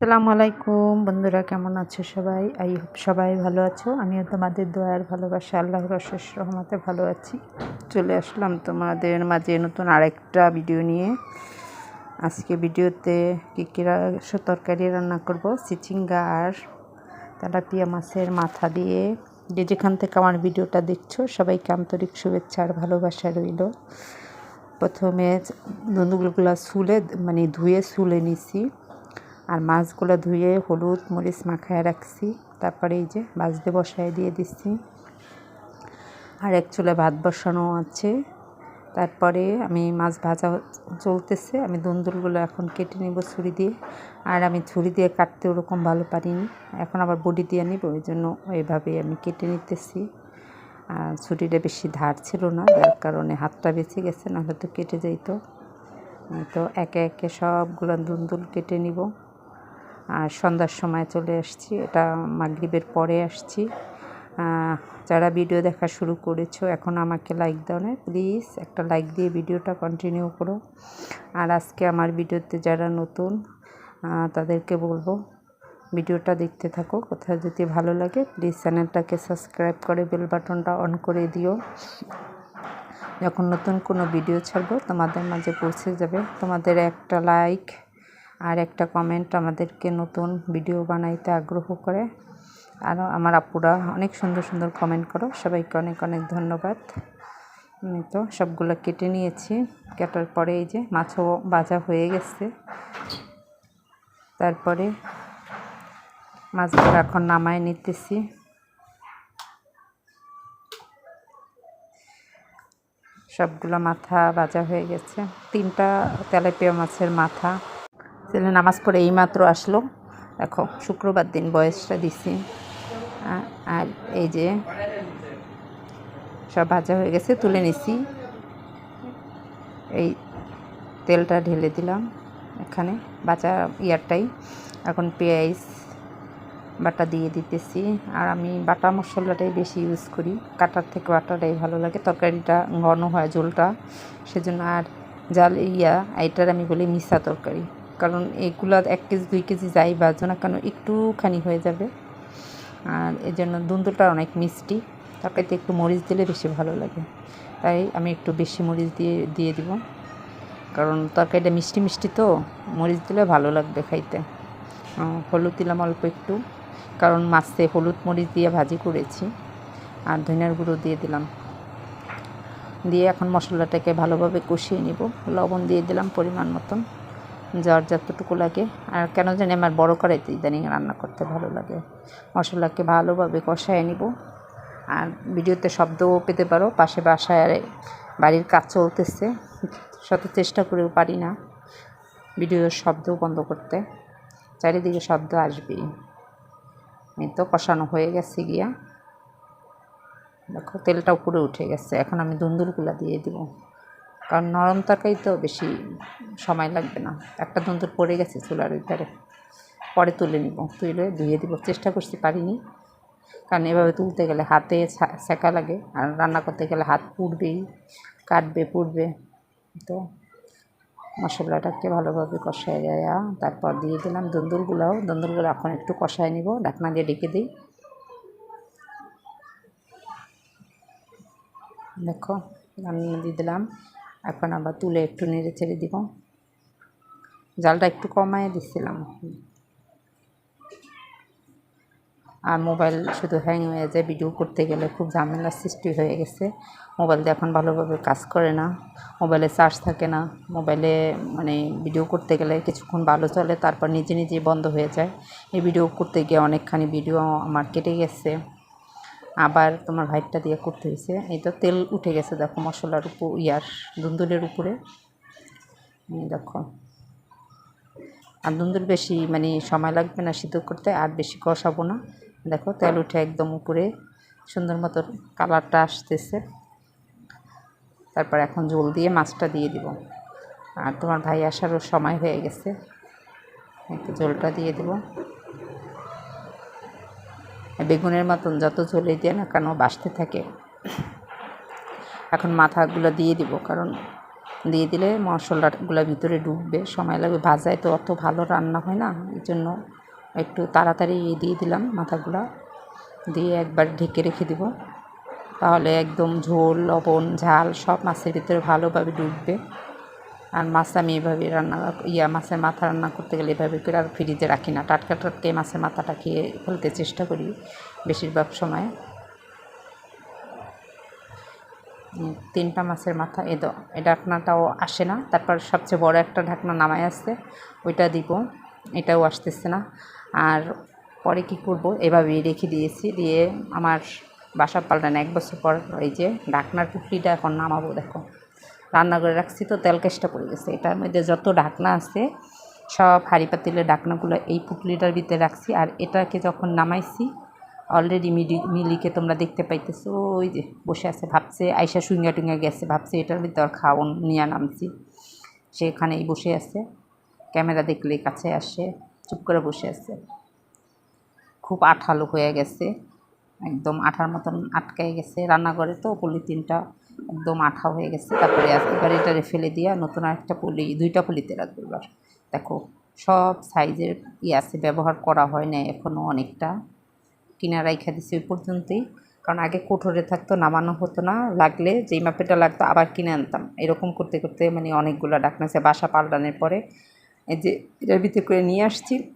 আসসালামু আলাইকুম। বন্ধুরা, কেমন আছো সবাই? আই হোপ সবাই ভালো আছো। আমিও তোমাদের দোয়ার ভালোবাসা, আল্লাহর অশেষ রহমতে ভালো আছি। চলে আসলাম তোমাদের মাঝে নতুন আরেকটা ভিডিও নিয়ে। আজকে ভিডিওতে কী কী তরকারি রান্না করব? চিচিঙ্গা আর তেলাপিয়া মাছের মাথা দিয়ে। যে যেখান থেকে আমার ভিডিওটা দেখছ, সবাইকে আন্তরিক শুভেচ্ছা আর ভালোবাসা রইল। প্রথমে নুনগুলো সুলে মানে ধুয়ে সুলে নিছি। আর মাছগুলো ধুয়ে হলুদ মরিচ মাখায় রাখছি। তারপরে এই যে ভাজতে বসায় দিয়ে দিচ্ছি। আর এক চুলে ভাত বসানো আছে। তারপরে আমি মাছ ভাজা চলতেছে। আমি দুন্দুলগুলো এখন কেটে নিব ছুরি দিয়ে। আর আমি ছুরি দিয়ে কাটতে ওরকম ভালো পারিনি। এখন আবার বডি দিয়ে নিব, ওই জন্য ওইভাবেই আমি কেটে নিতেছি। আর ছুরিটা বেশি ধার ছিল না, যার কারণে হাতটা বেঁচে গেছে, নাহলে তো কেটে যাইতো। তো একে একে সবগুলো দুন্দুল কেটে নিব। আর সন্ধ্যার সময় চলে আসছি, এটা মাগরিবের পরে আসছি। যারা ভিডিও দেখা শুরু করেছ, এখন আমাকে লাইক দাও না প্লিজ একটা লাইক দিয়ে ভিডিওটা কন্টিনিউ করো। আর আজকে আমার ভিডিওতে যারা নতুন তাদেরকে বলব, ভিডিওটা দেখতে থাকো, কোথাও যদি ভালো লাগে প্লিজ চ্যানেলটাকে সাবস্ক্রাইব করে বেল বাটনটা অন করে দিও। যখন নতুন কোনো ভিডিও ছাড়বো, তোমাদের মাঝে পৌঁছে যাবে। তোমাদের একটা লাইক আর একটা কমেন্ট আমাদেরকে নতুন ভিডিও বানাইতে আগ্রহ করে। আরও আমার আপুরা অনেক সুন্দর সুন্দর কমেন্ট করো। সবাইকে অনেক অনেক ধন্যবাদ। আমি তো সবগুলো কেটে নিয়েছি। কাটার পরে এই যে মাছও ভাজা হয়ে গেছে। তারপরে মাছগুলো এখন নামায় নিতেছি। সবগুলো মাথা ভাজা হয়ে গেছে। তিনটা তেলাপিয়া মাছের মাথা। ছেলে নামাজ পড়ে এইমাত্র আসলো। দেখো, শুক্রবার দিন বয়সটা দিছি। আর এই যে সব ভাজা হয়ে গেছে, তুলে নিছি। এই তেলটা ঢেলে দিলাম এখানে, বাচা ইয়ারটাই। এখন পেঁয়াজ বাটা দিয়ে দিতেছি। আর আমি বাটা মশলাটাই বেশি ইউজ করি। কাটার থেকে বাটাটাই ভালো লাগে। তরকারিটা ঘন হয় ঝোলটা। সেজন্য আর জাল ইয়া এটার আমি বলি মিশা তরকারি। কারণ এগুলো এক কেজি, দুই কেজি যাই বাজো না কেন একটুখানি হয়ে যাবে। আর এই জন্য দুন্দুলটা অনেক মিষ্টি। তরকারিতে একটু মরিচ দিলে বেশি ভালো লাগে। তাই আমি একটু বেশি মরিচ দিয়ে দিয়ে দিব। কারণ তরকারিটা মিষ্টি মিষ্টি তো, মরিচ দিলে ভালো লাগবে খাইতে। হলুদ দিলাম অল্প একটু। কারণ মাছে হলুদ মরিচ দিয়ে ভাজি করেছি। আর ধনিয়ার গুঁড়ো দিয়ে দিলাম। দিয়ে এখন মশলাটাকে ভালোভাবে কষিয়ে নিব। লবণ দিয়ে দিলাম পরিমাণ মতন। যার যতটুকু লাগে। আর কেন জানি আমার বড় কড়াইতে ইদানিং রান্না করতে ভালো লাগে। মশলাকে ভালোভাবে কষায় নিব। আর ভিডিওতে শব্দও পেতে পারো, পাশে বাসায় আর বাড়ির কাজ চলতেছে। শত চেষ্টা করেও পারি না ভিডিওর শব্দও বন্ধ করতে। চারিদিকে শব্দ আসবেই। এই তো কষানো হয়ে গেছে গিয়া। দেখো, তেলটা উপরে উঠে গেছে। এখন আমি দুন্দুরগুলা দিয়ে দিব। কারণ নরম তরকারি তো বেশি সময় লাগবে না। একটা দুন্দুর পড়ে গেছে চুলার ভিতরে। পরে তুলে নিব। তুলে ধুয়ে দিব। চেষ্টা করছি, পারিনি। কারণ এভাবে তুলতে গেলে হাতে সেকা লাগে। আর রান্না করতে গেলে হাত পুড়বেই, কাটবে, পুড়বে। তো মশলাটাকে ভালোভাবে কষায় দেয়া। তারপর দিয়ে দিলাম দন্দুরগুলোও দন্দুরগুলো এখন একটু কষায় নিব। ঢাকনা দিয়ে ডেকে দিই। দেখো রান্না দিয়ে দিলাম এখন আবার তুলে একটু নেড়ে চেড়ে দিব। জালটা একটু কমায় দিচ্ছিলাম আর মোবাইল শুধু হ্যাং হয়ে যায় ভিডিও করতে গেলে খুব ঝামেলার সৃষ্টি হয়ে গেছে। মোবাইল দিয়ে এখন ভালোভাবে কাজ করে না। মোবাইলে চার্জ থাকে না। মোবাইলে মানে ভিডিও করতে গেলে কিছুক্ষণ ভালো চলে, তারপর নিজে নিজেই বন্ধ হয়ে যায়। এই ভিডিও করতে গিয়ে অনেকখানি ভিডিও আমার কেটে গেছে। আবার তোমার ভাইটটা দিয়ে করতে হয়েছে। এই তো তেল উঠে গেছে, দেখো মশলার উপর, ইয়ার দুন্দুলের উপরে। দেখো। আর দুন্দুল বেশি মানে সময় লাগবে না সিদ্ধ করতে, আর বেশি কষাবো না। দেখো, তেল উঠে একদম উপরে, সুন্দর মতো কালারটা আসতেছে। তারপর এখন জল দিয়ে মাছটা দিয়ে দিব। আর তোমার ভাই আসারও সময় হয়ে গেছে। একটু জলটা দিয়ে দেবো। বেগুনের মতন যত ঝোলে দিয়ে না কেন বাসতে থাকে। এখন মাথাগুলো দিয়ে দিব, কারণ দিয়ে দিলে মশলাগুলো ভিতরে ডুববে সময় লাগবে। ভাজায় তো অত ভালো রান্না হয় না, এই জন্য একটু তাড়াতাড়ি দিয়ে দিলাম মাথাগুলা। দিয়ে একবার ঢেকে রেখে দিব, তাহলে একদম ঝোল, লবণ, ঝাল সব মাছের ভিতরে ভালোভাবে ঢুকবে। আর মাছ আমি এভাবে রান্না ইয়া, মাছের মাথা রান্না করতে গেলে এভাবে করে আর ফ্রিজে রাখি না। টাটকা টাটকে মাছের মাথাটা খেয়ে ফেলতে চেষ্টা করি বেশিরভাগ সময়। তিনটা মাছের মাথা এ এই ঢাকনাটাও আসে না। তারপর সবচেয়ে বড় একটা ঢাকনা নামায় আসছে, ওইটা দিব, এটাও আসতেছে না। আর পরে কি করব? এভাবেই রেখে দিয়েছি, দিয়ে আমার বাসা পাল্টানো এক বছর পর এই যে ঢাকনার পুটলিটা এখন নামাবো, দেখো। রান্না করে রাখছি তো তেল কেষ্টা পড়ে গেছে। এটার মধ্যে যত ঢাকনা আছে, সব হাঁড়ি পাতিলের ঢাকনাগুলো এই পুটলিটার ভিতরে রাখছি। আর এটাকে যখন নামাইছি অলরেডি মিডি, মিলিকে তোমরা দেখতে পাইতেছো, ওই যে বসে আছে, ভাবছে আইসা সুইঙ্গা টুঙ্গা গেছে, ভাবছে এটার ভিতর খাওয়ান নিয়ে নামছি। সেখানেই বসে আছে, ক্যামেরা দেখলে কাছে আসে, চুপ করে বসে আছে। খুব আঠালো হয়ে গেছে, একদম আঠার মতন আটকায় গেছে রান্নাঘরে তো, পলিথিনটা একদম আঠা হয়ে গেছে। তারপরে আজ- এবার এটারে ফেলে দিয়া নতুন আরেকটা পলি, দুইটা পলিতে রাখব এবার। দেখো, সব সাইজের ই আছে, ব্যবহার করা হয় না এখনও অনেকটা। কিনা রাইখা দিছি ওই পর্যন্তই। কারণ আগে কোঠরে থাকতো, নামানো হতো না। লাগলে যেই মাপেটা লাগতো আবার কিনে আনতাম। এরকম করতে করতে মানে অনেকগুলো ডাকনাছে বাসা পাল্টানোর পরে। এই যে এটার ভিতরে করে নিয়ে আসছি।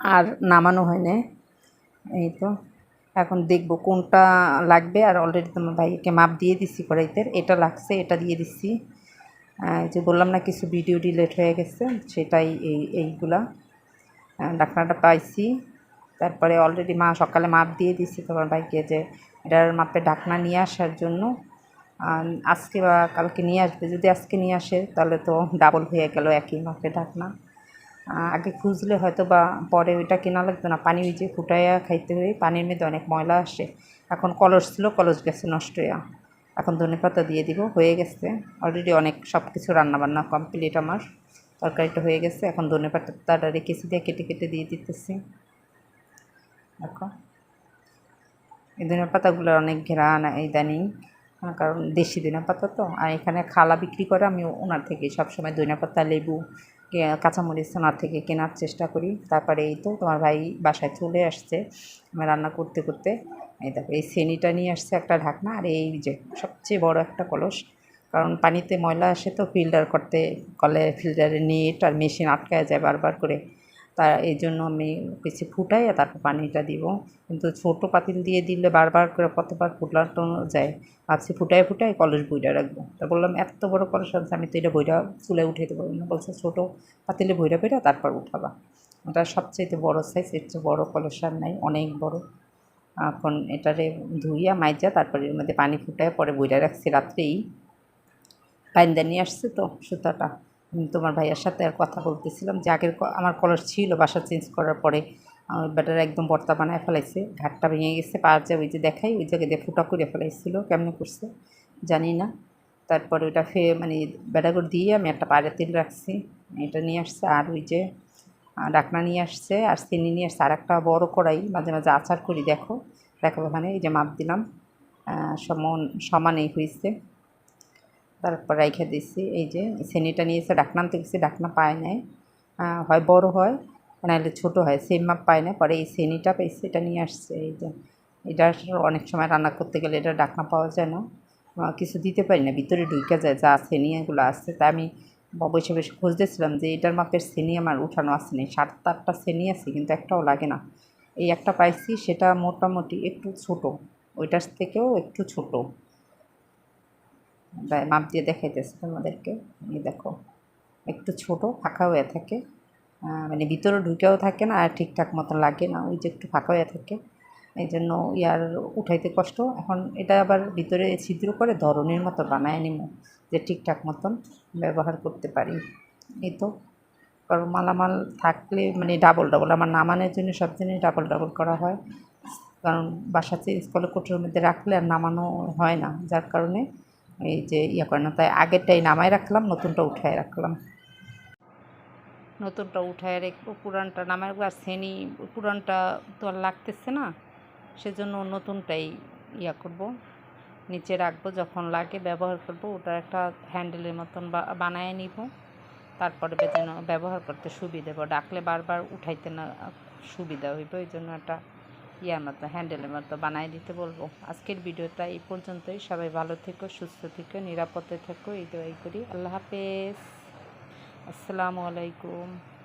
আর নামানো হয় না এই তো। এখন দেখব কোনটা লাগবে। আর অলরেডি তোমার ভাইকে মাপ দিয়ে দিচ্ছি কড়াইতের এটা লাগছে, এটা দিয়ে দিচ্ছি যে বললাম না, কিছু ভিডিও ডিলেট হয়ে গেছে, সেটাই এই, এইগুলা। ডাকনাটা পাইছি। তারপরে অলরেডি মা, সকালে মাপ দিয়ে দিচ্ছি তোমার ভাইকে যে এটার মাপে ডাকনা নিয়ে আসার জন্য। আজকে বা কালকে নিয়ে আসবে, যদি আজকে নিয়ে আসে, তাহলে তো ডাবল হয়ে গেল একই মাপে ডাকনা। আগে খুঁজলে হয়তো বা পরে ওইটা কেনা লাগতো না। পানি ভিজে ফুটাইয়া খাইতে হয়ে, পানির মধ্যে অনেক ময়লা আসে। এখন কলস ছিল, কলস গেছে নষ্ট হইয়া। এখন ধনে পাতা দিয়ে দিব, হয়ে গেছে। অলরেডি অনেক সব কিছু রান্নাবান্না কমপ্লিট আমার। তরকারিটা হয়ে গেছে, এখন ধনে পাতাটা রেখেছি দিয়ে কেটে কেটে দিয়ে দিতেছি। দেখো। এই ধনে পাতাগুলো অনেক ঘেরান ইদানিং। কারণ, দেশি ধনে পাতা তো। আর এখানে খালা বিক্রি করে আমি ওনার থেকে সবসময় ধনে পাতা, লেবু কাঁচামরিচ সোনার থেকে কেনার চেষ্টা করি। তারপরে এই তো তোমার ভাই বাসায় চলে আসছে, আমি রান্না করতে করতে। এই দেখো, এই সেনিটা নিয়ে আসছে একটা ঢাকনা, আর এই যে সবচেয়ে বড় একটা কলস। কারণ পানিতে ময়লা আসে তো ফিল্টার করতে, কলে ফিল্টারে নেট আর মেশিন আটকায় যায় বারবার করে। তা এই জন্য আমি কিছু ফুটাই আর তারপর পানিটা দিব। কিন্তু ছোটো পাতিল দিয়ে দিলে বারবার করে কতবার ফুটানো যায়। ভাবছি ফুটাই ফুটাই কলস বইটা রাখব। তা বললাম, এত বড় কলস আছে আমি তো এটা বইটা চুলে উঠাইতে পারব না বলছে, ছোটো পাতিলে বইটা বইটা তারপর উঠাবা। ওটা সবচেয়ে বড় সাইজ এর চেয়ে বড়ো কলস আর নাই, অনেক বড়। এখন এটারে ধুইয়া মাইজা, তারপরে এর মধ্যে পানি ফুটায় পরে বইটা রাখছি রাত্রেই। পাইন্দা নিয়ে আসছে তো, সুতাটা। তোমার ভাইয়ের সাথে আর কথা বলতেছিলাম যে আগের আমার কলার ছিল, বাসা চেঞ্জ করার পরে আমার ব্যাটার একদম বর্তা বানায় ফেলাইছে, ঘাটটা ভেঙে গেছে পার যে ওই যে দেখাই, ওই জায়গায় দিয়ে ফুটা করে ফেলাইছিল, কেমন করছে জানি না। তারপরে ওটা ফে মানে ব্যাটাগুলো দিয়ে আমি একটা পায়ের তেল রাখছি, এটা নিয়ে আসছে, আর ওই যে ডাকনা নিয়ে আসছে, আর চিনি নিয়ে আসছে আর একটা বড় কড়াই, মাঝে মাঝে আচার করি, দেখো দেখো ওখানে, এই যে মাপ দিলাম সমান, সমানেই হয়েছে তারপর রেখে দিচ্ছি এই যে সেনিটা নিয়েছে ডাকনা আনতে গেছি ডাকনা পায় নাই। হয় বড় হয়, নাহলে ছোটো হয় সেম মাপ পায় না পরে এই সেনিটা পেয়েছে, এটা নিয়ে আসছে, এই যে। এটা অনেক সময় রান্না করতে গেলে এটা ডাকনা পাওয়া যায় না। কিছু দিতে পারি না, ভিতরে ঢুকে যায়, যা এগুলো আসছে তা আমি বসে বসে খুঁজতেছিলাম যে এটার মাপের সেনি আমার উঠানো আসেনি সাত আটটা সেনি আছে, কিন্তু একটাও লাগে না। এই একটা পাইছি, সেটা মোটামুটি একটু ছোট, ওইটার থেকেও একটু ছোটো। মাপ দিয়ে দেখাইতেছে তোমাদেরকে। এই দেখো, একটু ছোট, ফাঁকা হয়ে থাকে। মানে ভিতরে ঢুকেও থাকে না আর ঠিকঠাক মতো লাগে না, ওই যে একটু ফাঁকা হয়ে থাকে। এই জন্য ইয়ার উঠাইতে কষ্ট। এখন এটা আবার ভিতরে ছিদ্র করে ধরনের মতো বানায় নিব, যে ঠিকঠাক মতন ব্যবহার করতে পারি। এই তো, কারণ মালামাল থাকলে মানে ডাবল ডাবল আমার নামানোর জন্য সব জিনিস ডাবল ডাবল করা হয়। কারণ বাসাতে করলে কোটোর মধ্যে রাখলে আর নামানো হয় না, যার কারণে এই যে ইয়ে করে না, তাই আগেরটাই নামায় রাখলাম, নতুনটা উঠায় রাখলাম। নতুনটা উঠায় রেখে পুরানটা নামায় রাখব, আর শ্রেণি, পুরানটা তো আর লাগতেছে না, সেজন্য নতুনটাই ইয়া করব, নিচে রাখব, যখন লাগে ব্যবহার করব, ওটা একটা হ্যান্ডেলের মতন বানায় নিব, তারপরে যেন ব্যবহার করতে সুবিধা হবে ডাকলে বারবার উঠাইতে না সুবিধা হইব এই জন্য একটা ইয়ার মতো হ্যান্ডেলের মতো বানাই দিতে বলব। আজকের ভিডিওটা এই পর্যন্তই। সবাই ভালো থেকো, সুস্থ থেকো, নিরাপদে থেকো। এই দোয়াই করি। আল্লাহ হাফেজ। আসসালামু আলাইকুম।